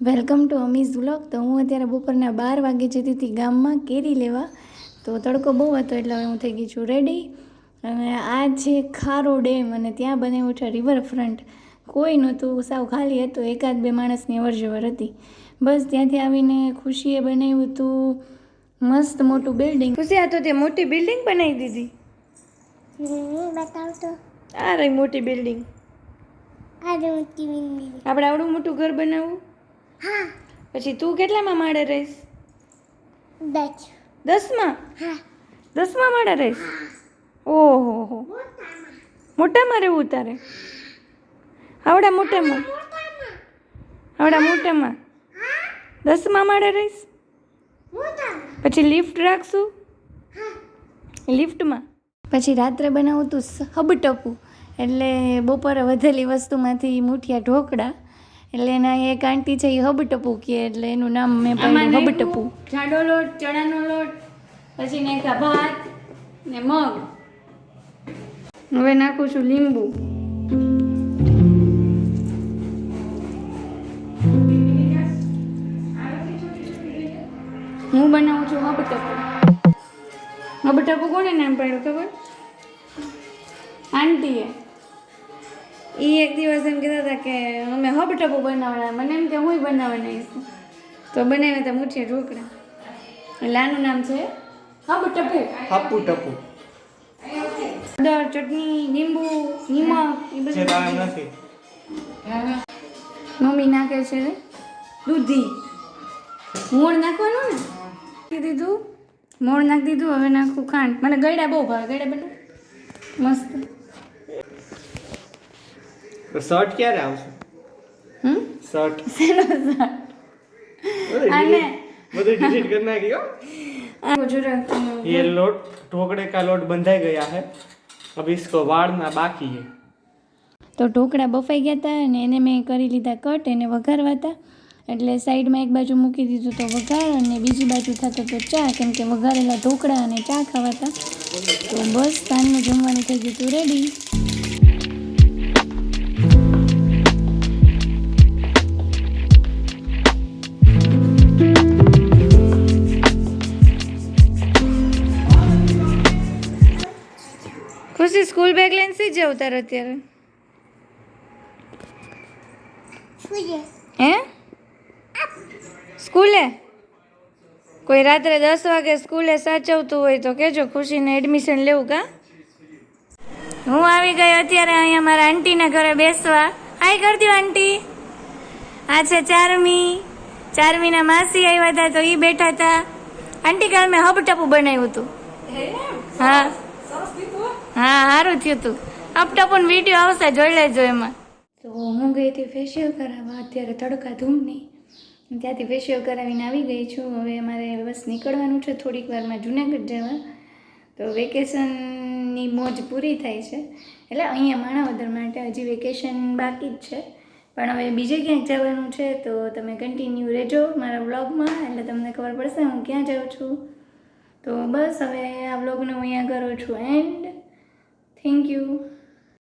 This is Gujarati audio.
Welcome to અમીઝ vlog. તો હું અત્યારે બપોરના બાર વાગે જતી હતી ગામમાં કેરી લેવા. તો તડકો બહુ હતો એટલે હવે હું થઈ ગઈ છું રેડી અને આ છે ખારો ડેમ અને ત્યાં બનાવ્યું છે રિવરફ્રન્ટ કોઈ નહોતું. સાવ ખાલી હતું. એકાદ બે માણસની અવરજવર હતી. બસ ત્યાંથી આવીને ખુશીએ બનાવ્યું હતું મસ્ત મોટું બિલ્ડિંગ ખુશી આ તો તે મોટી બિલ્ડિંગ બનાવી દીધી. આ રહી મોટી બિલ્ડિંગ આ મોટી બિલ્ડિંગ આપણે આવડું મોટું ઘર બનાવવું? હા. પછી તું કેટલામાં માળે રહીશ? દસમાં? હા. દસમા માળે રહીશ? ઓહો હો. મોટામાં રહેવું તારે? આવડા મોટામાં. આવડા મોટામાં. દસમા માળે રહીશ? પછી લિફ્ટ રાખશું? લિફ્ટમાં? પછી રાત્રે બનાવું તું હબટપું. એટલે બપોરે વધેલી વસ્તુમાંથી મૂઠિયા ઢોકળા એટલે એના એક આંટી છે એ હબટપુ કહે એટલે એનું નામ મેં પાડ્યું હબટપું જાડો લોટ ચણાનો લોટ પછી નાખ્યા ભાત ને મગ. હવે નાખું છું લીંબુ. હું બનાવું છું હબટપુ હબટપું કોને નામ પાડ્યું ખબર? આંટીએ. એ એક દિવસ એમ કહેતા હતા કે અમે હબટપું બનાવવાના મને એમ કે હું બનાવવાના છું તો બનાવ્યા હતા મુઠીયા ઢોકળા. એટલે આનું નામ છે હબટપું હાપુ ટપુ. હળદર ચટણી લીંબુ નિમક એ બધું નથી. મમ્મી નાખે છે દૂધી. મોણ નાખવાનું ને? નાખી દીધું. મોણ નાખી દીધું હવે નાખું ખાંડ. મને ગળ્યા બહુ ભાવે. ગળ્યા બધું મસ્ત. તો શર્ટ ક્યારે આવશે હમ શર્ટ શેનો શાક? આને બધું ડિલીટ કરી નાખ્યો આ જરાક ये लोट ढोकड़े का लोट बंधाई गया है अब इसको वाड़ना बाकी है તો ઢોકળા બફાઈ ગયા હતા અને એને મેં કરી લીધા કટ એને વઘારવા હતા એટલે સાઈડમાં એક બાજુ મૂકી દીધું તો વઘાર અને બીજી બાજુ થતો તો ચા કેમ કે વઘારેલા ઢોકળા અને ચા ખાવાતા તો બસ સાંજનું જમવાનું થઈ ગયું હતું રેડી ખુશી સ્કૂલ બેગ લઈને સી જાવ તારે અત્યારે? હે? સ્કૂલે? કોઈ રાત્રે દસ વાગે સ્કૂલે સાચવતું હોય તો કેજો ખુશીને એડમિશન લેવું કા? હું આવી ગઈ અત્યારે અહીંયા મારા આંટીના ઘરે બેસવા. હાય કરતી આંટી. આ છે ચારમી. ચારમીના માસી આવ્યા હતા તો એ બેઠા હતા. આંટી કાલ મેં હબટપું બનાવ્યું હતું. હા. હા સારું થયું તું. આપતા પણ વીડિયો આવશે, જોઈ લેજો એમાં. તો હું ગઈ હતી ફેશિયલ કરાવવા, અત્યારે તડકા ધૂમની. ત્યાંથી ફેશિયલ કરાવીને આવી ગઈ છું. હવે અમારે બસ નીકળવાનું છે, થોડીક વારમાં જુનાગઢ જવા. તો વેકેશનની મોજ પૂરી થાય છે. એટલે અહીંયા માણાવદર માટે હજી વેકેશન બાકી જ છે. પણ હવે બીજે ક્યાંક જવાનું છે, તો તમે કન્ટિન્યુ રહેજો મારા વ્લોગમાં એટલે તમને ખબર પડશે હું ક્યાં જાઉં છું. તો બસ હવે આ વ્લોગને હું અહીંયા કરું છું એન્ડ থ্যাংক ইউ